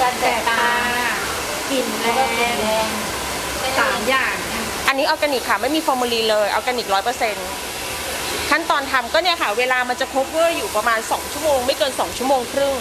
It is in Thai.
การแสบตากลิ่นแรงสามอย่างอันนี้ออร์แกนิกค่ะ ไม่มีฟอร์มูลีเลยออร์แกนิกร้อยเปอร์เซ็นต์ขั้นตอนทำก็เนี่ยค่ะ เวลามันจะครบเวอร์อยู่ประมาณ 2 ชั่วโมง ไม่เกิน 2 ชั่วโมงครึ่ง